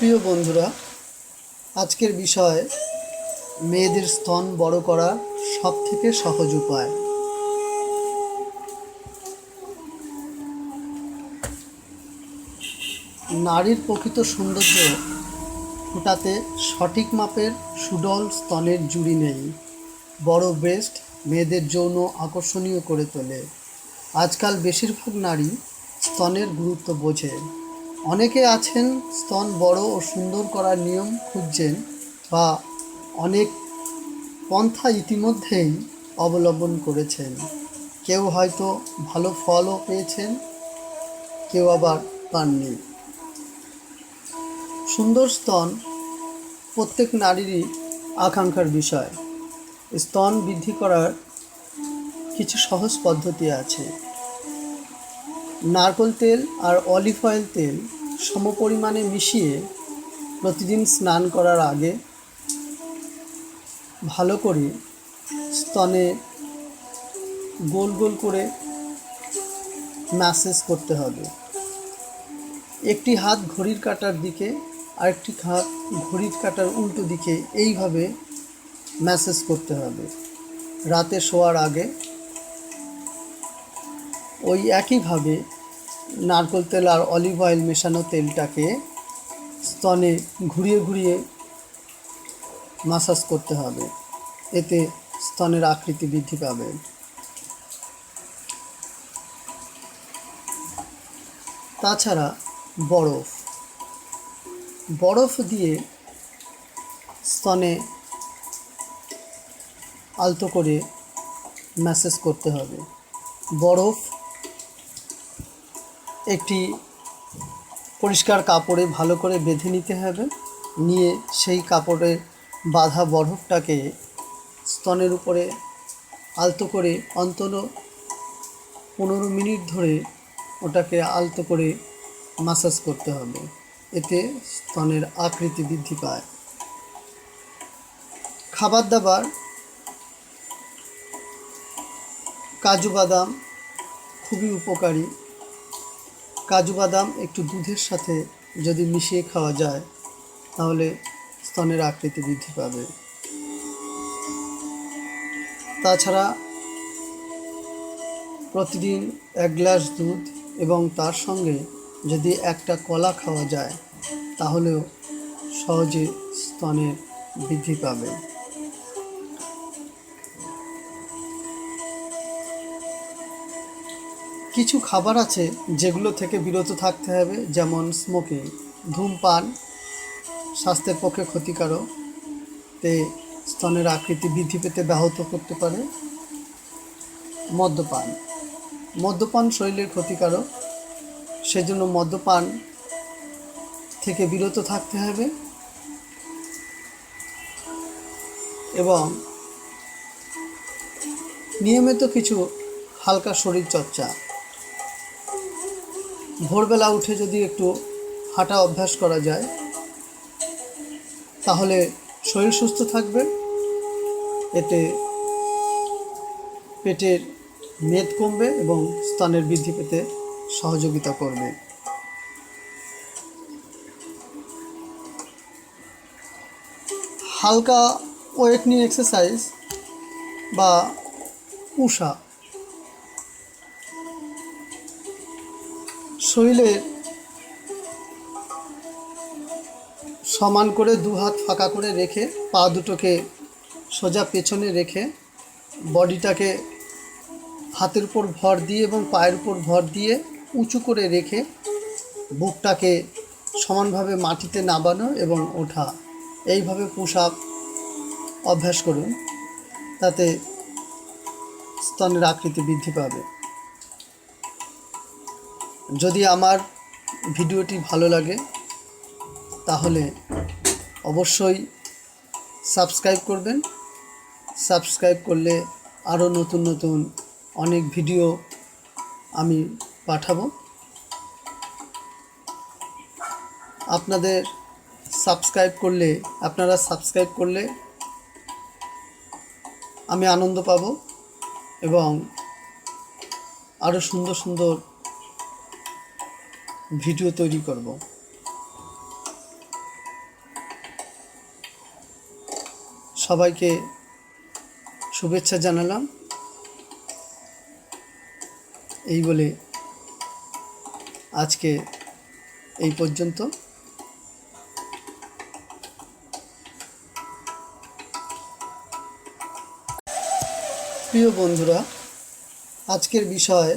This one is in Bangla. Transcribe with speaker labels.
Speaker 1: প্রিয় বন্ধুরা, আজকের বিষয় মেয়েদের স্তন বড় করা সব থেকে সহজ উপায়। নারীর প্রকৃত সৌন্দর্য ফোটাতে সঠিক মাপের সুডল স্তনের জুড়ি নেই। বড় ব্রেস্ট মেয়েদের যৌন আকর্ষণীয় করে তোলে। আজকাল বেশিরভাগ নারী স্তনের গুরুত্ব বোঝে। অনেকে আছেন স্তন বড় ও সুন্দর করার নিয়ম খুঁজছেন বা অনেক পন্থা ইতিমধ্যেই অবলম্বন করেছেন। কেউ হয়তো ভালো ফলও পেয়েছেন, কেউ আবার পাননি। সুন্দর স্তন প্রত্যেক নারীরই আকাঙ্ক্ষার বিষয়। স্তন বৃদ্ধি করার কিছু সহজ পদ্ধতি আছে। নারকোল তেল আর অলিভ অয়েল তেল সমপরিমাণে মিশিয়ে প্রতিদিন স্নান করার আগে ভালো করে স্তনে গোল গোল করে ম্যাসেজ করতে হবে। একটি হাত ঘড়ির কাটার দিকে, আরেকটি হাত ঘড়ির কাটার উল্টো দিকে এইভাবে ম্যাসেজ করতে হবে। রাতে শোয়ার আগে ওই একইভাবে নারকোল তেল আর অলিভ অয়েল মেশানো তেলটাকে স্তনে ঘুরিয়ে ঘুরিয়ে মাসাজ করতে হবে। এতে স্তনের আকৃতি বৃদ্ধি পাবে। তাছাড়া বরফ। বরফ দিয়ে স্তনে আলতো করে ম্যাসেজ করতে হবে। বরফ একটি পরিষ্কার কাপড়ে ভালো করে বেঁধে নিতে হবে। নিয়ে সেই কাপড়ে বাঁধা বরফটাকে স্তনের উপরে আলতো করে অন্তত পনেরো মিনিট ধরে ওটাকে আলতো করে মাসাজ করতে হবে। এতে স্তনের আকৃতি বৃদ্ধি পায়। খাবার দাবার কাজু বাদাম খুবই উপকারী। কাজু বাদাম একটু দুধের সাথে যদি মিশিয়ে খাওয়া যায়, তাহলে স্তনের আকৃতি বৃদ্ধি পাবে। তাছাড়া প্রতিদিন এক গ্লাস দুধ এবং তার সঙ্গে যদি একটা কলা খাওয়া যায়, তাহলেও সহজে স্তনের বৃদ্ধি পাবে। কিছু খাবার আছে যেগুলো থেকে বিরত থাকতে হবে, যেমন স্মোকিং ধূমপান, স্বাস্থ্যের পক্ষে ক্ষতিকারক, তে স্তনের আকৃতি বৃদ্ধি পেতে ব্যাহত করতে পারে। মদ্যপান মদ্যপান শরীরের ক্ষতিকারক, সেজন্য মদ্যপান থেকে বিরত থাকতে হবে। এবং নিয়মিত কিছু হালকা শরীর চর্চা ভোরবেলা উঠে যদি একটু হাঁটা অভ্যাস করা যায়, তাহলে শরীর সুস্থ থাকবে, এতে পেটের মেদ কমবে এবং স্তনের বৃদ্ধি পেতে সহযোগিতা করবে। হালকা ওয়েট নিয়ে এক্সারসাইজ বা উষা শরীরের সমান করে দু হাত ফাঁকা করে রেখে, পা দুটোকে সোজা পেছনে রেখে বডিটাকে হাতের উপর ভর দিয়ে এবং পায়ের উপর ভর দিয়ে উঁচু করে রেখে বুকটাকে সমানভাবে মাটিতে নামানো এবং ওঠা। এইভাবে পুশ আপ অভ্যাস করুন, তাতে স্তনের আকৃতি বৃদ্ধি পাবে। যদি আমার ভিডিওটি ভালো লাগে, তাহলে অবশ্যই সাবস্ক্রাইব করবেন। সাবস্ক্রাইব করলে আরও নতুন নতুন অনেক ভিডিও আমি পাঠাবো। আপনাদের সাবস্ক্রাইব করলে, আপনারা সাবস্ক্রাইব করলে আমি আনন্দ পাব এবং আরও সুন্দর সুন্দর ভিডিও তৈরি করব। সবাইকে শুভেচ্ছা জানালাম। এই বলে আজকে এই পর্যন্ত। প্রিয় বন্ধুরা, আজকের বিষয়